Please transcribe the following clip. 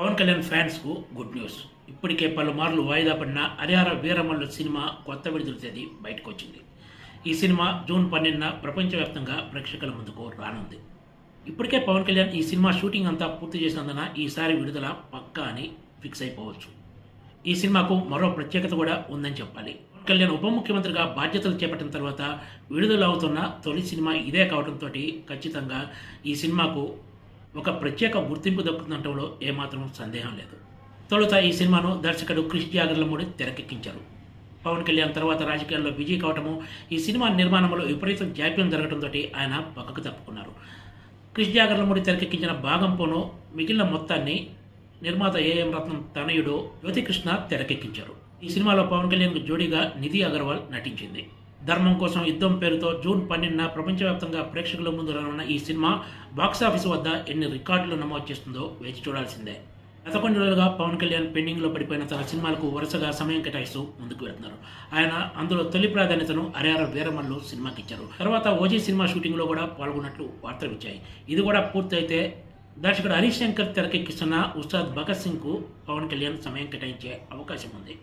పవన్ కళ్యాణ్ ఫ్యాన్స్కు good news. ఇప్పటికే పలుమార్లు వాయిదా పడిన హరిహర వీరమల్లు సినిమా కొత్త విడుదల తేదీ బయటకు వచ్చింది ఈ సినిమా జూన్ పన్నెండున ప్రపంచవ్యాప్తంగా ప్రేక్షకుల ముందుకు రానుంది. ఇప్పటికే పవన్ కళ్యాణ్ ఈ సినిమా షూటింగ్ అంతా పూర్తి చేసినందున ఈసారి విడుదల పక్కా అని ఫిక్స్ అయిపోవచ్చు. ఈ సినిమాకు మరో ప్రత్యేకత కూడా ఉందని చెప్పాలి. పవన్ కళ్యాణ్ ఉప ముఖ్యమంత్రిగా బాధ్యతలు చేపట్టిన తర్వాత విడుదల అవుతున్న తొలి సినిమా ఇదే కావడంతో ఖచ్చితంగా ఈ సినిమాకు ఒక ప్రత్యేక గుర్తింపు దక్కుతుండటంలో ఏమాత్రం సందేహం లేదు. తొలుత ఈ సినిమాను దర్శకుడు క్రిష్ జాగర్లమూడి తెరకెక్కించారు. పవన్ కళ్యాణ్ తర్వాత రాజకీయాల్లో బిజీ కావటము ఈ సినిమా నిర్మాణంలో విపరీత జాప్యం జరగడంతో ఆయన పక్కకు తప్పుకున్నారు. క్రిష్ జాగర్లమూడి తెరకెక్కించిన భాగంపోను మిగిలిన మొత్తాన్ని నిర్మాత ఏఎం రత్నం తనయుడు జ్యోతికృష్ణ తెరకెక్కించారు. ఈ సినిమాలో పవన్ కళ్యాణ్కు జోడీగా నిధి అగర్వాల్ నటించింది. ధర్మం కోసం యుద్ధం పేరుతో జూన్ పన్నెండున ప్రపంచవ్యాప్తంగా ప్రేక్షకుల ముందు రానున్న ఈ సినిమా బాక్సాఫీస్ వద్ద ఎన్ని రికార్డులు నమోదు చేస్తుందో వేచి చూడాల్సిందే. గత కొన్ని రోజులుగా పవన్ కళ్యాణ్ పెండింగ్లో పడిపోయిన తన సినిమాలకు వరుసగా సమయం కేటాయిస్తూ ముందుకు వెళ్తున్నారు. ఆయన అందులో తొలి ప్రాధాన్యతను హరిహర వీరమల్లు సినిమాకి ఇచ్చారు. తర్వాత ఓజీ సినిమా షూటింగ్లో కూడా పాల్గొన్నట్లు వార్తలు వచ్చాయి. ఇది కూడా పూర్తయితే దర్శకుడు హరీష్ శంకర్ తెరకెక్కిస్తున్న ఉస్తాద్ భగత్ సింగ్కు పవన్ కళ్యాణ్ సమయం కేటాయించే అవకాశం ఉంది.